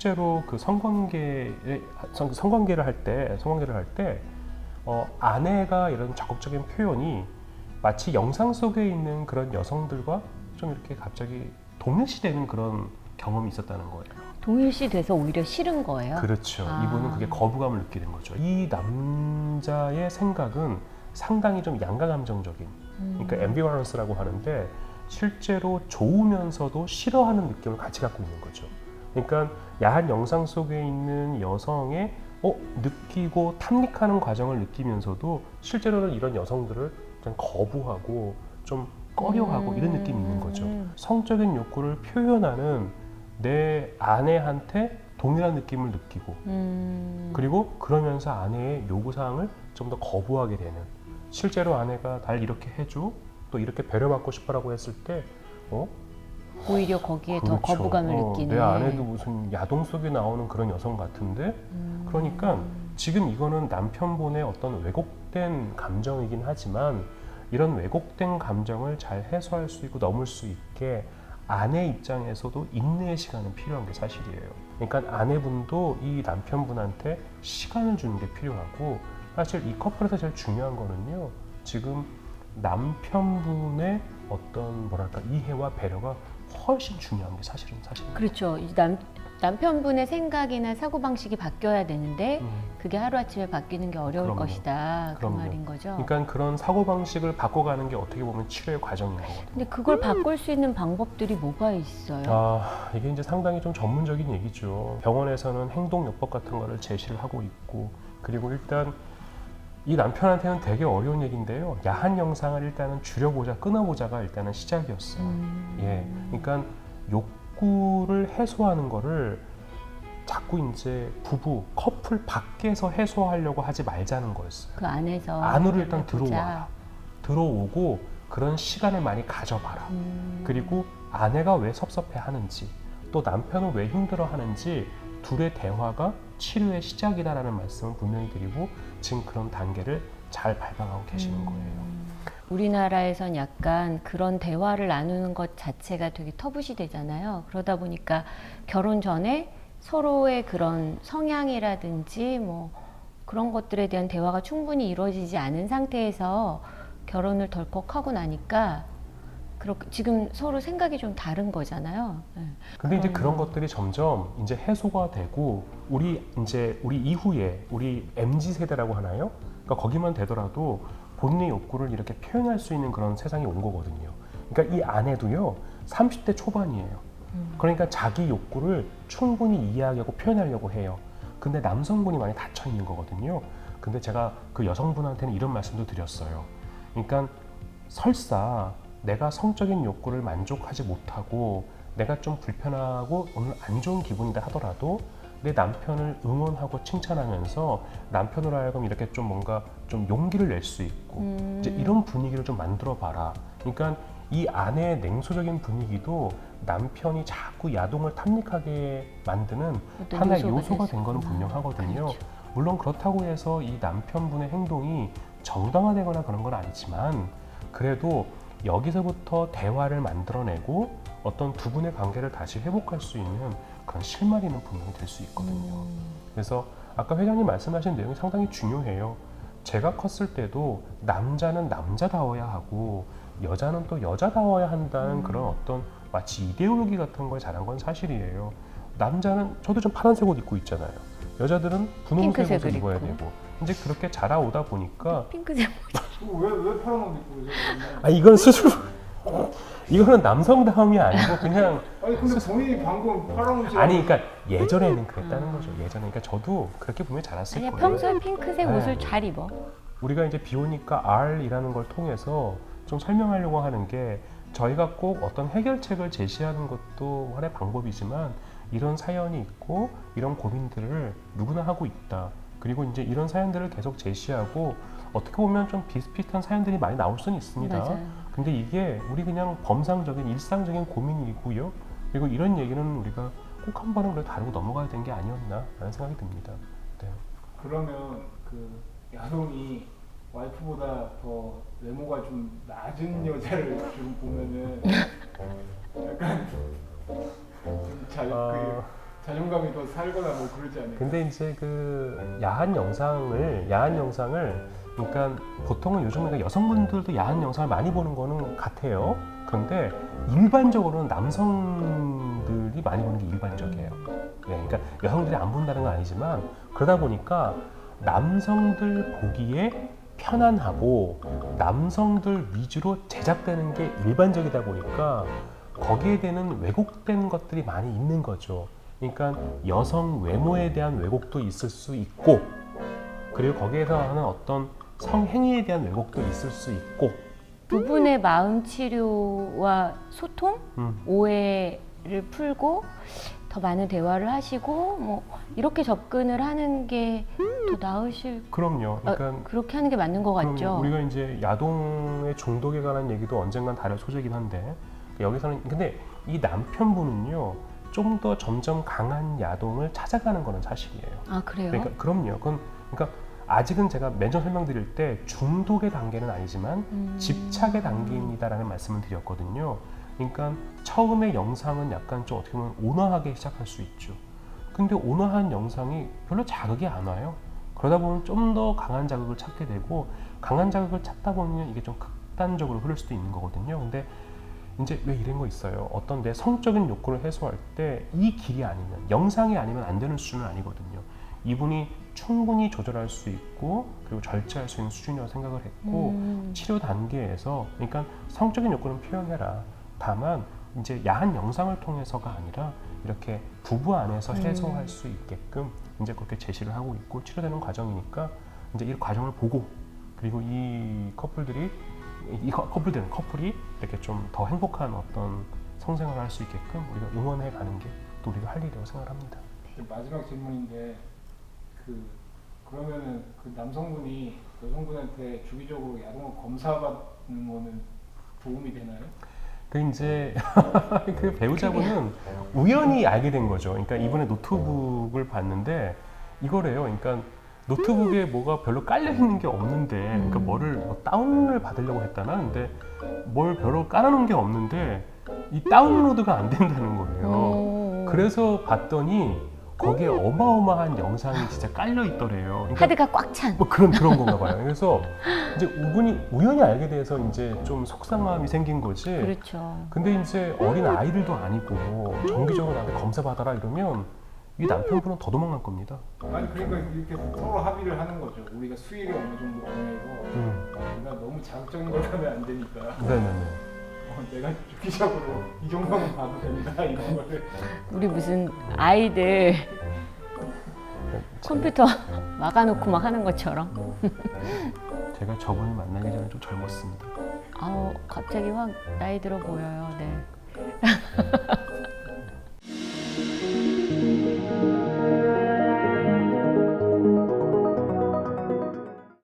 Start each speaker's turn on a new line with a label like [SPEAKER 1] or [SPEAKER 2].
[SPEAKER 1] 실제로 그 성관계에 성, 성관계를 할 때 성관계를 할때 어, 아내가 이런 적극적인 표현이 마치 영상 속에 있는 그런 여성들과 좀 이렇게 갑자기 동일시되는 그런 경험이 있었다는 거예요.
[SPEAKER 2] 동일시 돼서 오히려 싫은 거예요.
[SPEAKER 1] 그렇죠.
[SPEAKER 2] 아.
[SPEAKER 1] 이분은 그게 거부감을 느끼는 거죠. 이 남자의 생각은 상당히 좀 양가 감정적인
[SPEAKER 2] 음.
[SPEAKER 1] 그러니까 앰비바런스라고 하는데 실제로 좋으면서도 싫어하는 느낌을 같이 갖고 있는 거죠. 그러니까 야한 영상 속에 있는 여성의 어, 느끼고 탐닉하는 과정을 느끼면서도 실제로는 이런 여성들을 좀 거부하고 좀 꺼려하고 이런 느낌이 있는 거죠.
[SPEAKER 2] 음.
[SPEAKER 1] 성적인 욕구를 표현하는 내 아내한테 동일한 느낌을 느끼고
[SPEAKER 2] 음.
[SPEAKER 1] 그리고 그러면서 아내의 요구 사항을 좀 더 거부하게 되는 실제로 아내가 날 이렇게 해줘 또 이렇게 배려받고 싶어라고 했을 때 어?
[SPEAKER 2] 오히려 거기에 더
[SPEAKER 1] 그렇죠.
[SPEAKER 2] 거부감을
[SPEAKER 1] 어,
[SPEAKER 2] 느끼는.
[SPEAKER 1] 내 아내도 무슨 야동 속에 나오는 그런 여성 같은데
[SPEAKER 2] 음.
[SPEAKER 1] 그러니까 지금 이거는 남편분의 어떤 왜곡된 감정이긴 하지만 이런 왜곡된 감정을 잘 해소할 수 있고 넘을 수 있게 아내 입장에서도 인내의 시간은 필요한 게 사실이에요. 그러니까 아내분도 이 남편분한테 시간을 주는 게 필요하고 사실 이 커플에서 제일 중요한 거는요. 지금 남편분의 어떤 뭐랄까 이해와 배려가 훨씬 중요한 게 사실은 사실입니다.
[SPEAKER 2] 그렇죠. 이 남, 남편분의 생각이나 사고방식이 바뀌어야 되는데
[SPEAKER 1] 음.
[SPEAKER 2] 그게 하루아침에 바뀌는 게 어려울
[SPEAKER 1] 그럼요.
[SPEAKER 2] 것이다. 그
[SPEAKER 1] 그럼요.
[SPEAKER 2] 말인 거죠.
[SPEAKER 1] 그러니까 그런 사고 방식을 바꿔가는 게 어떻게 보면 치료의 과정인 거거든요.
[SPEAKER 2] 근데 그걸 바꿀 수 있는 방법들이 뭐가 있어요?
[SPEAKER 1] 아 이게 이제 상당히 좀 전문적인 얘기죠. 병원에서는 행동요법 같은 거를 제시를 하고 있고 그리고 일단 이 남편한테는 되게 어려운 얘기인데요. 야한 영상을 일단은 줄여보자, 끊어보자가 일단은 시작이었어요.
[SPEAKER 2] 음.
[SPEAKER 1] 예, 그러니까 욕구를 해소하는 거를 자꾸 이제 부부 커플 밖에서 해소하려고 하지 말자는 거였어요.
[SPEAKER 2] 그 안에서
[SPEAKER 1] 안으로 일단
[SPEAKER 2] 해보자.
[SPEAKER 1] 들어와 들어오고 그런 시간을 많이 가져봐라.
[SPEAKER 2] 음.
[SPEAKER 1] 그리고 아내가 왜 섭섭해 하는지 또 남편은 왜 힘들어 하는지 둘의 대화가 치료의 시작이다라는 말씀을 분명히 드리고 지금 그런 단계를 잘 밟아가고 계시는
[SPEAKER 2] 음.
[SPEAKER 1] 거예요.
[SPEAKER 2] 우리나라에선 약간 그런 대화를 나누는 것 자체가 되게 터부시 되잖아요. 그러다 보니까 결혼 전에 서로의 그런 성향이라든지 뭐 그런 것들에 대한 대화가 충분히 이루어지지 않은 상태에서 결혼을 덜컥 하고 나니까 그렇게 지금 서로 생각이 좀 다른 거잖아요. 네.
[SPEAKER 1] 근데 이제
[SPEAKER 2] 그런-
[SPEAKER 1] 그런 것들이 점점 이제 해소가 되고 우리 이제 우리 이후에 우리 MZ 세대라고 하나요? 그러니까 거기만 되더라도 본인의 욕구를 이렇게 표현할 수 있는 그런 세상이 온 거거든요. 그러니까 이 아내도요 30대 초반이에요.
[SPEAKER 2] 음.
[SPEAKER 1] 그러니까 자기 욕구를 충분히 이해하려고 표현하려고 해요. 근데 남성분이 많이 닫혀 있는 거거든요. 근데 제가 그 여성분한테는 이런 말씀도 드렸어요. 그러니까 설사 내가 성적인 욕구를 만족하지 못하고 내가 좀 불편하고 오늘 안 좋은 기분이다 하더라도 내 남편을 응원하고 칭찬하면서 남편으로 하여금 이렇게 좀 뭔가 좀 용기를 낼 수 있고
[SPEAKER 2] 음.
[SPEAKER 1] 이제 이런 분위기를 좀 만들어 봐라. 그러니까 이 아내의 냉소적인 분위기도 남편이 자꾸 야동을 탐닉하게 만드는 하나의
[SPEAKER 2] 요소가
[SPEAKER 1] 된 거는
[SPEAKER 2] 수-
[SPEAKER 1] 분명하거든요.
[SPEAKER 2] 그렇죠.
[SPEAKER 1] 물론 그렇다고 해서 이 남편분의 행동이 정당화되거나 그런 건 아니지만 그래도 여기서부터 대화를 만들어내고 어떤 두 분의 관계를 다시 회복할 수 있는 그런 실마리는 분명히 될 수 있거든요.
[SPEAKER 2] 음.
[SPEAKER 1] 그래서 아까 회장님 말씀하신 내용이 상당히 중요해요. 제가 컸을 때도 남자는 남자다워야 하고 여자는 또 여자다워야 한다는
[SPEAKER 2] 음.
[SPEAKER 1] 그런 어떤 마치 이데올로기 같은 걸 자란 건 사실이에요. 남자는 저도 좀 파란색 옷 입고 있잖아요. 여자들은 분홍색 옷을 입어야. 되고 이제 그렇게 자라오다 보니까
[SPEAKER 2] 핑크색
[SPEAKER 3] 왜 옷 입고 그러죠?
[SPEAKER 1] 아 이건 스스로 이거는 남성다움이 아니고 그냥
[SPEAKER 3] 아니 근데 본인이 방금 파란 옷이
[SPEAKER 1] 아니 그러니까 예전에는 그랬다는 거죠. 예전에 그러니까 저도 그렇게 보면 자랐을
[SPEAKER 2] 아니야
[SPEAKER 1] 거예요.
[SPEAKER 2] 평소에 핑크색
[SPEAKER 1] 네.
[SPEAKER 2] 옷을 잘 입어.
[SPEAKER 1] 우리가 이제 비오니까 R이라는 걸 통해서 좀 설명하려고 하는 게 저희가 꼭 어떤 해결책을 제시하는 것도 하나의 방법이지만 이런 사연이 있고 이런 고민들을 누구나 하고 있다. 그리고 이제 이런 사연들을 계속 제시하고 어떻게 보면 좀 비슷비슷한 사연들이 많이 나올 수는 있습니다.
[SPEAKER 2] 맞아요.
[SPEAKER 1] 근데 이게 우리 그냥 범상적인 일상적인 고민이고요. 그리고 이런 얘기는 우리가 꼭 한 번은 그래도 다루고 넘어가야 되는 게 아니었나라는 생각이 듭니다. 네.
[SPEAKER 3] 그러면 그 야동이 와이프보다 더 외모가 좀 낮은 여자를 좀 보면은 약간 좀잘
[SPEAKER 1] 아,
[SPEAKER 3] 그 자존감이 더 살거나 뭐 그러지 않을까?
[SPEAKER 1] 근데 이제 그 야한 영상을 야한 영상을 그러니까 보통은 요즘에 그 여성분들도 야한 영상을 많이 보는 거는 같아요. 그런데 일반적으로는 남성들이 많이 보는 게 일반적이에요. 네, 그러니까 여성들이 안 본다는 건 아니지만 그러다 보니까 남성들 보기에 편안하고 남성들 위주로 제작되는 게 일반적이다 보니까 거기에 대한 왜곡된 것들이 많이 있는 거죠. 그러니까 여성 외모에 대한 왜곡도 있을 수 있고 그리고 거기에서 하는 어떤 성행위에 대한 왜곡도 있을 수 있고
[SPEAKER 2] 두 분의 마음 치료와 소통,
[SPEAKER 1] 음,
[SPEAKER 2] 오해를 풀고 더 많은 대화를 하시고 뭐 이렇게 접근을 하는 게 더 나으실
[SPEAKER 1] 그럼요. 그러니까
[SPEAKER 2] 그렇게 하는 게 맞는 것
[SPEAKER 1] 그럼요.
[SPEAKER 2] 같죠.
[SPEAKER 1] 우리가 이제 야동의 중독에 관한 얘기도 언젠간 다룰 소재이긴 한데 여기서는 근데 이 남편분은요 좀 더 점점 강한 야동을 찾아가는 거는 사실이에요.
[SPEAKER 2] 아 그래요?
[SPEAKER 1] 그러니까 그럼요. 그건 그러니까 아직은 제가 맨 처음 설명드릴 때 중독의 단계는 아니지만
[SPEAKER 2] 음.
[SPEAKER 1] 집착의 단계입니다라는 말씀을 드렸거든요. 그러니까 처음에 영상은 약간 좀 어떻게 보면 온화하게 시작할 수 있죠. 근데 온화한 영상이 별로 자극이 안 와요. 그러다 보면 좀 더 강한 자극을 찾게 되고 강한 자극을 찾다 보면 이게 좀 극단적으로 흐를 수도 있는 거거든요. 근데 이제 왜 이런 거 있어요? 어떤 내 성적인 욕구를 해소할 때 이 길이 아니면 영상이 아니면 안 되는 수준은 아니거든요. 이분이 충분히 조절할 수 있고 그리고 절제할 수 있는 수준이라고 생각을 했고
[SPEAKER 2] 음.
[SPEAKER 1] 치료 단계에서 그러니까 성적인 욕구는 표현해라. 다만 이제 야한 영상을 통해서가 아니라 이렇게 부부 안에서
[SPEAKER 2] 음.
[SPEAKER 1] 해소할 수 있게끔 이제 그렇게 제시를 하고 있고 치료되는 과정이니까 이제 이 과정을 보고 그리고 이 커플들이 이 커- 커플들은 커플이 이렇게 좀 더 행복한 어떤 성생활을 할 수 있게끔 우리가 응원해 가는 게 또 우리가 할 일이라고 생각합니다.
[SPEAKER 3] 마지막 질문인데 그 그러면은 그 남성분이 여성분한테 주기적으로 야동을 검사받는 거는 도움이 되나요?
[SPEAKER 1] 그 이제 그 배우자분은 우연히 알게 된 거죠. 그러니까 이번에 노트북을 봤는데 이거래요. 그러니까 노트북에 뭐가 별로 깔려 있는 게 없는데, 그러니까
[SPEAKER 2] 음.
[SPEAKER 1] 뭐를 뭐 다운을 받으려고 했다나, 근데 뭘 별로 깔아놓은 게 없는데 이 다운로드가 안 된다는 거예요.
[SPEAKER 2] 오.
[SPEAKER 1] 그래서 봤더니 거기에 어마어마한 영상이 진짜 깔려 있더래요. 그러니까
[SPEAKER 2] 카드가 꽉 찬.
[SPEAKER 1] 뭐 그런 그런 건가 봐요. 그래서 이제 우분이 우연히 알게 돼서 이제 좀 속상함이 생긴 거지.
[SPEAKER 2] 그렇죠.
[SPEAKER 1] 근데 이제 어린 아이들도 아니고 정기적으로 나한테 검사 받아라 이러면 이 남편분은 더 도망갈 겁니다.
[SPEAKER 3] 아니 그러니까 이렇게 서로 합의를 하는 거죠. 우리가 수익이 어느 정도 정해서
[SPEAKER 1] 음,
[SPEAKER 3] 우리가 너무 자극적인 걸 하면 안 되니까
[SPEAKER 1] 네네네.
[SPEAKER 3] 어, 내가 주기적으로 이 정도는 봐도 된다 이런 거를
[SPEAKER 2] 우리 무슨 아이들 컴퓨터 막아놓고 막 하는 것처럼.
[SPEAKER 1] 제가 저분을 만나기 전에 좀 젊었습니다.
[SPEAKER 2] 아우 갑자기 확 나이 들어 보여요. 네.